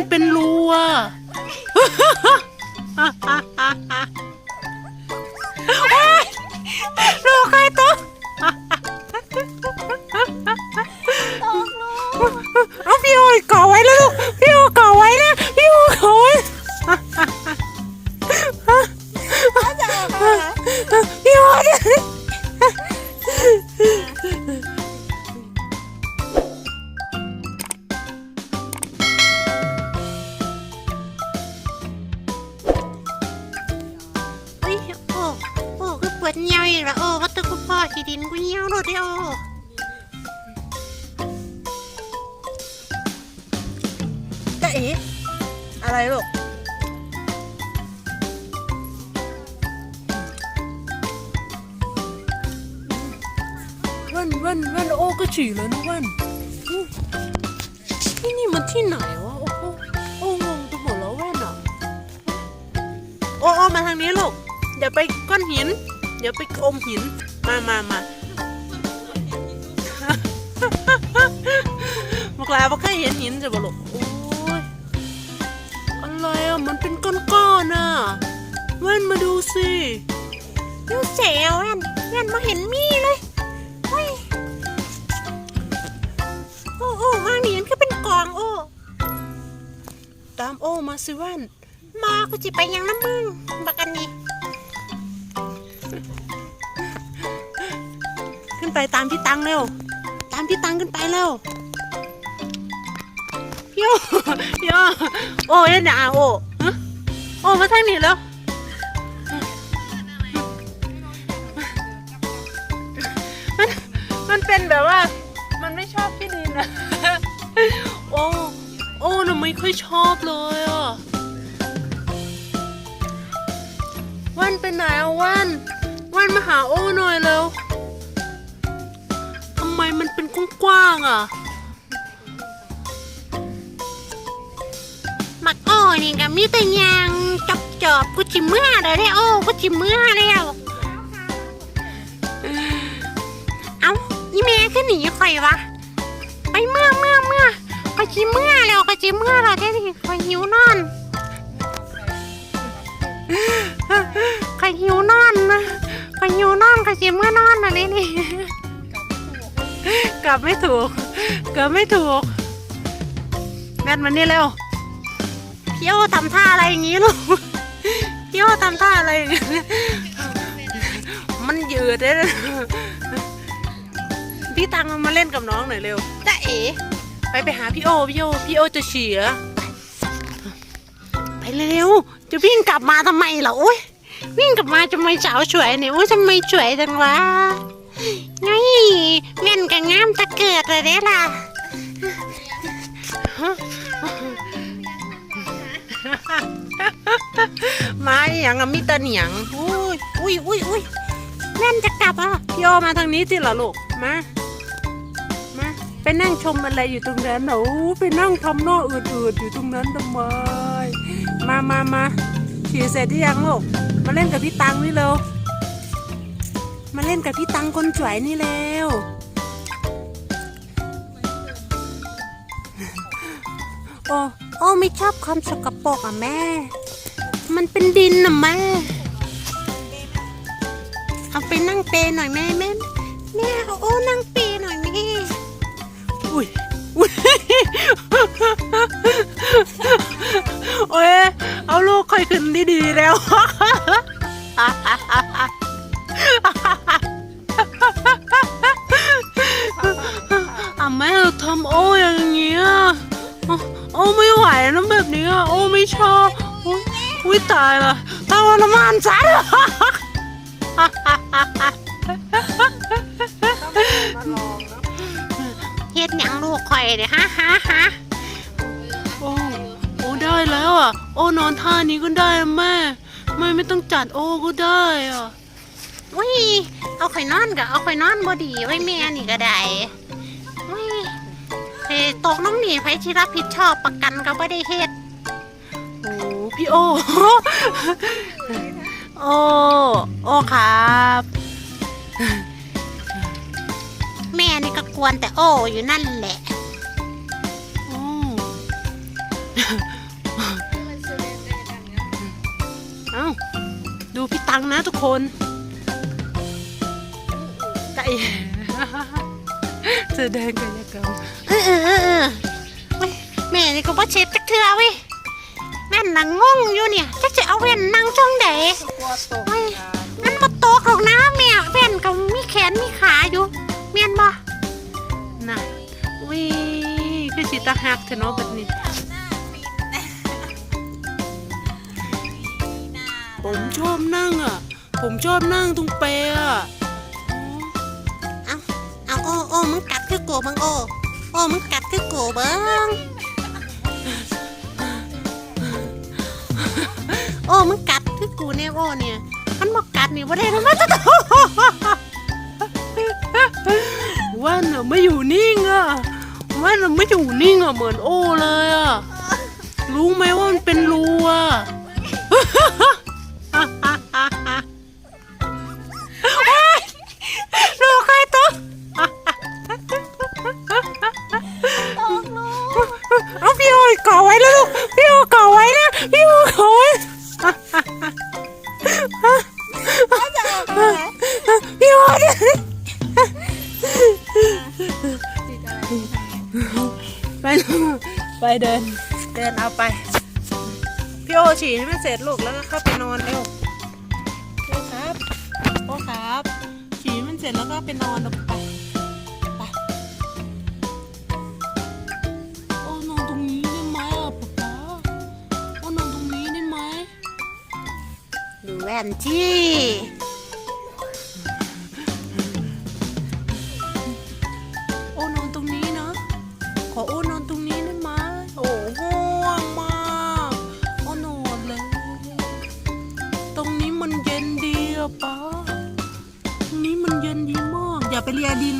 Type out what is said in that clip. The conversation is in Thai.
ันเป็นรูอะ ตัวกูพ่อขี้ดินกูเงียวโลดเด้อโอ้จะเอ๋อะไรลูก แว่นแว่นแว่นโอ้ก็ฉี่แล้วนะแว่นอู้ที่นี่มันที่ไหนวะ โอ้โหโอ้งงไปหมดแล้วแว่นอะ โอ้โอ้มาทางนี้ลูกเดี๋ยวไปก้อนหินเดี๋ยวไปอมหิน มามามาบอกลาบอกเคยเห็นหินจะบอกลูกโอ้ยอะไรอะมันเป็นก้อนๆอะแว่นมาดูสิยูเสียวแว่นแว่นมาเห็นมีเลยเฮ้ยโอ้โอ้มาหนีมันคือเป็นกองโอ้ตามโอ้มาสิแว่นมากูจิไปยังน้ำมึงบักอันนี้ นไปตามพี่ตังเร็ว ตามพี่ตังขึ้นไปเร็วโอพี่โอโอ้ยเนี่ยอะโอ้โอ้มาทางนี้แล้วมันมันเป็นแบบว่า มันไม่ชอบพี่ดินอะโอ้โอ้หนูไม่ค่อยชอบเลยอะวันเป็นไหนอะวัน วันมาหาโอ้หน่อยเร็ว กว้างๆอะมักโอ้นี่ก็มีแต่ยางจอบจอบกูจิเมื่อเลยเด้โอ้กูจิเมื่อแล้วเอ้าอีเมย์ขึ้นหนีข่อยวะไปเมื่อเมื่อเมื่อข่อยจิเมื่อแล้วข่อยจิเมื่อแล้วเด้อนี่ข่อยหิวนอนข่อยหิวนอนนะข่อยหิวนอนข่อยจิเมื่อนอนนะเลยนี่ กลับไม่ถูกกลับไม่ถูกแมทมานี่เร็วพี่โอทำท่าอะไรอย่างงี้ลูกพี่โอทำท่าอะไรอย่างเงี้ยมันยืดเลยพี่ตังมาเล่นกับน้องหน่อยเร็วจ้าเอ๋ไปไปหาพี่โอพี่โอพี่โอจะเฉียไปเร็วจะวิ่งกลับมาทำไมเหรอโอ้ยวิ่งกลับมาจะไม่สาวสวยเนี่ยโอ้ยทำไมสวยจังวะ ไงเม่นกับงามตะเกิดเลยเด้ล่ะมาอหย่างอะมิตาเหนียงอุ้ยอุ้ยอุ้ยอุ้ยเม่นจะกลับอะพี่โอมาทางนี้สิเหรอลูกมามาไปนั่งชมอะไรอยู่ตรงนั้นเหรออู้ไปนั่งทำหน้าอืดๆอยู่ตรงนั้นทำไมมามามาฉี่เสร็จหรือยังลูกมาเล่นกับพี่ตังนี่เร็ว มาเล่นกับพี่ตังคนสวยนี่เร็วโอ้โอ้ไม่ชอบความสกปรกอะแม่ มันเป็นดินน่ะแม่ เอาไปนั่งเปย์หน่อยแม่แม่แม่เอาโอ้นั่งเปย์หน่อยแม่อุ้ย แม่ทำโอ้อย่างเงี้ยโอ้ไม่ไหวนะแบบนี้อะโอ้ไม่ชอบโอ้ยอุ้ยตายละตายละมันจัดเฮ็ดหยังลูกข่อยเนี่ยฮะฮะฮะโอ้โอ้ได้แล้วอะ โอ้นอนท่านี้ก็ได้อะแม่ไม่ไม่ต้องจัดโอ้ก็ได้อะอุ้ยเอาข่อยนอนกับเอาข่อยนอนบ่ดีไว้แม่นี่ก็ได้อุ้ย เฮ้ตกน้องหนีไผที่รับผิดชอบประกันก็บ่ได้เฮ็ดโอ้พี่โอ โอ้โอ้ครับ แม่นี่ก็กวนแต่โอ้อยู่นั่นแหละโอ้เอ้าดูพี่ตังนะทุกคนไก่ เสื้อแดงกายกรรมเออเออเออเออเว้ยแม่นี่ก็บ่เช็ดจักเทื่อเว้ยแม่นนังงงอยู่เนี่ยจักจะเอาแว่นนั่งช่องใดกลัวตกเฮ้ยมันมาตกหรอกนะแม่แว่นก็มีแขนมีขาอยู่แม่นบ่น่ะวิคือสิตาหักเถอะเนาะแบบนี้ผมชอบนั่งอะ ผมชอบนั่งตรงเปรอะ มึงกัดคือโกบังโอ้โอ้มึงกัดคือโกเบิงโอ้มึงกัดคือกูเนี่ยโอ้เนี่ย มันบอกกัดนี่บ่ได้นะมันจะโตว่าน่ะไม่อยู่นิ่งอะว่าน่ะไม่อยู่นิ่งอะเหมือนโอ้เลยอะรู้ไหมว่ามันเป็นรูอะ ยเกาะไว้แล้วลูกพี่โอเกาะไว้นะพี่โอเกาะไว้พี่โอไปไปเดิน เดินเอาไป พี่โอฉี่ให้มันเสร็จลูกแล้วก็เข้าไปนอนเร็วโอครับโอครับ ฉี่มันเสร็จแล้วก็ไปนอนลง นที่ โอ้นอนตรงนี้นะ ขอโอ้นอนตรงนี้ได้ไหมโอ้ง่วงมากโอ้นอนเลย ตรงนี้มันเย็นดีอะป้าตรงนี้มันเย็นดีมาก อย่าไปเลียดินนะลูก